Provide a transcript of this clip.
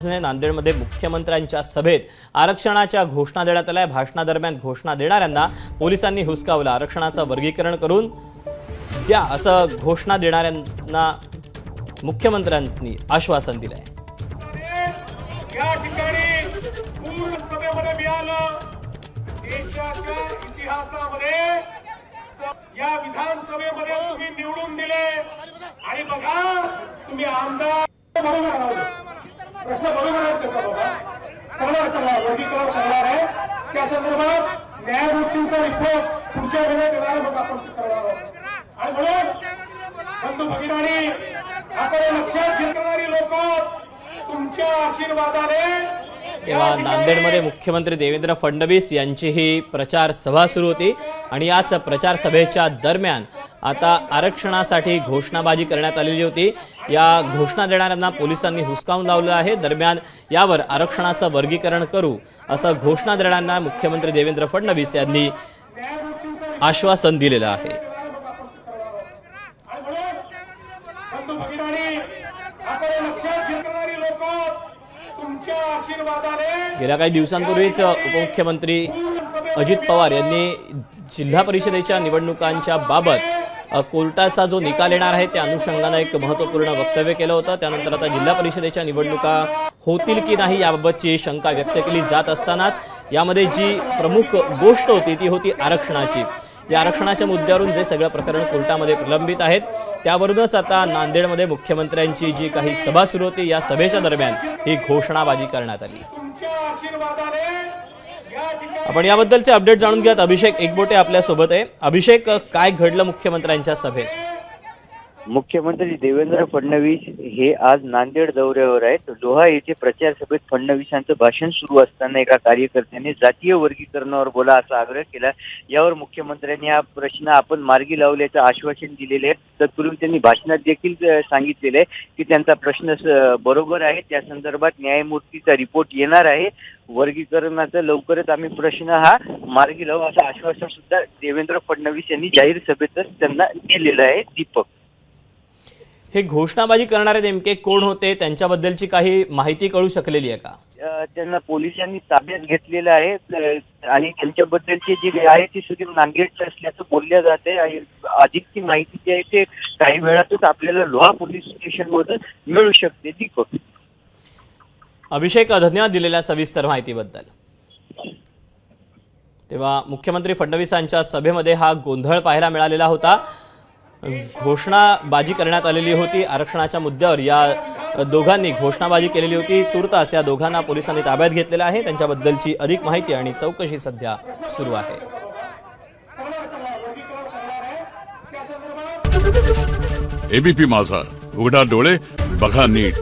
नांदेडमध्ये मुख्यमंत्र्यांच्या सभेत आरक्षणाच्या घोषणा देण्यात आल्या. भाषणादरम्यान घोषणा देणाऱ्यांना पोलिसांनी हुसकावलं. आरक्षणाचं वर्गीकरण करून द्या असं घोषणा देणाऱ्यांना मुख्यमंत्र्यांनी आश्वासन दिलंय. या ठिकाणी पूर्ण सभेमध्ये मिळालं. देशाच्या इतिहासामध्ये या विधानसभेमध्ये तुम्ही निवडून दिले. आणि बघा तुम्ही आमदार प्रश्न बरोबर आहे त्याचा बाबा. करणार करणार वर्गीकरण करणार आहे. त्या संदर्भात न्यायमूर्तींचा रिपोर्ट पुढच्या वेळेला देणार मग आपण करणार आहोत. आणि म्हणून बंधू भगिनी आपण लक्षात घेणारी लोक तुमच्या आशीर्वादाने तेव्हा नांदेडमध्ये मुख्यमंत्री देवेंद्र फडणवीस यांची ही प्रचार सभा सुरू होती. आणि याच प्रचार सभेच्या दरम्यान आता आरक्षणासाठी घोषणाबाजी करण्यात आलेली होती. या घोषणा देणाऱ्यांना पोलिसांनी हुसकावून लावलं आहे. दरम्यान यावर आरक्षणाचं वर्गीकरण करू असं घोषणा देणाऱ्यांना मुख्यमंत्री देवेंद्र फडणवीस यांनी आश्वासन दिलेलं आहे. गेल्या काही दिवसांपूर्वीच उपमुख्यमंत्री अजित पवार यांनी जिल्हा परिषदेच्या निवडणुकांच्या बाबत कोर्टाचा जो निकाल येणार आहे त्या अनुषंगानं एक महत्त्वपूर्ण वक्तव्य केलं होतं. त्यानंतर आता जिल्हा परिषदेच्या निवडणुका होतील की नाही याबाबतची शंका व्यक्त केली जात असतानाच यामध्ये जी प्रमुख गोष्ट होती ती होती आरक्षणाची. या आरक्षणाच्या मुद्द्यावरून जे सगळं प्रकरण कोर्टामध्ये प्रलंबित आहेत त्यावरूनच आता नांदेडमध्ये मुख्यमंत्र्यांची जी काही सभा सुरू होती या सभेच्या दरम्यान ही घोषणाबाजी करण्यात आली. आपण याबद्दलचे अपडेट जाणून घ्यात अभिषेक एकबोटे आपल्यासोबत आहे. अभिषेक काय घडलं मुख्यमंत्र्यांच्या सभेत? मुख्यमंत्री देवेंद्र फडणवीस हे आज नांदेड दौऱ्यावर आहेत. लोहा येथे प्रचार सभेत फडणवीसांचं भाषण सुरू असताना एका कार्यकर्त्याने जातीय वर्गीकरणावर बोला असा आग्रह केला. यावर मुख्यमंत्र्यांनी हा प्रश्न आपण मार्गी लावल्याचं आश्वासन दिलेले आहे. तत्पूर्वी त्यांनी भाषणात देखील सांगितलेलं आहे की त्यांचा प्रश्न बरोबर आहे. त्या संदर्भात न्यायमूर्तीचा रिपोर्ट येणार आहे. वर्गीकरणाचा लवकरच आम्ही प्रश्न हा मार्गी लावू असं आश्वासन सुद्धा देवेंद्र फडणवीस यांनी जाहीर सभेतच त्यांना दिलेलं आहे. दीपक. हे घोषणाबाजी करणारे नेमके कोण होते? त्यांच्याबद्दलची काही माहिती कळू शकलेली आहे का? त्यांना पोलिसांनी ताब्यात घेतलेलं आहे. आणि त्यांच्याबद्दलची जी आहे ती सगळी नांदेडची असल्याचं बोलल्या जाते. आणि अधिकची माहिती जी आहे ते काही वेळातच आपल्याला लोहा पोलीस स्टेशन मधून मिळू शकते दीपक अभिषेक धन्यवाद दिलेल्या सविस्तर माहितीबद्दल. तेव्हा मुख्यमंत्री फडणवीसांच्या सभेमध्ये हा गोंधळ पाहायला मिळालेला होता. घोषणाबाजी करण्यात आलेली होती. आरक्षणाच्या मुद्द्यावर या दोघांनी घोषणाबाजी केलेली होती. तुर्तास या दोघांना पोलिसांनी ताब्यात घेतलेलं आहे. त्यांच्याबद्दलची अधिक माहिती आणि चौकशी सध्या सुरू आहे. एबीपी माझा. उघडा डोळे बघा नीट.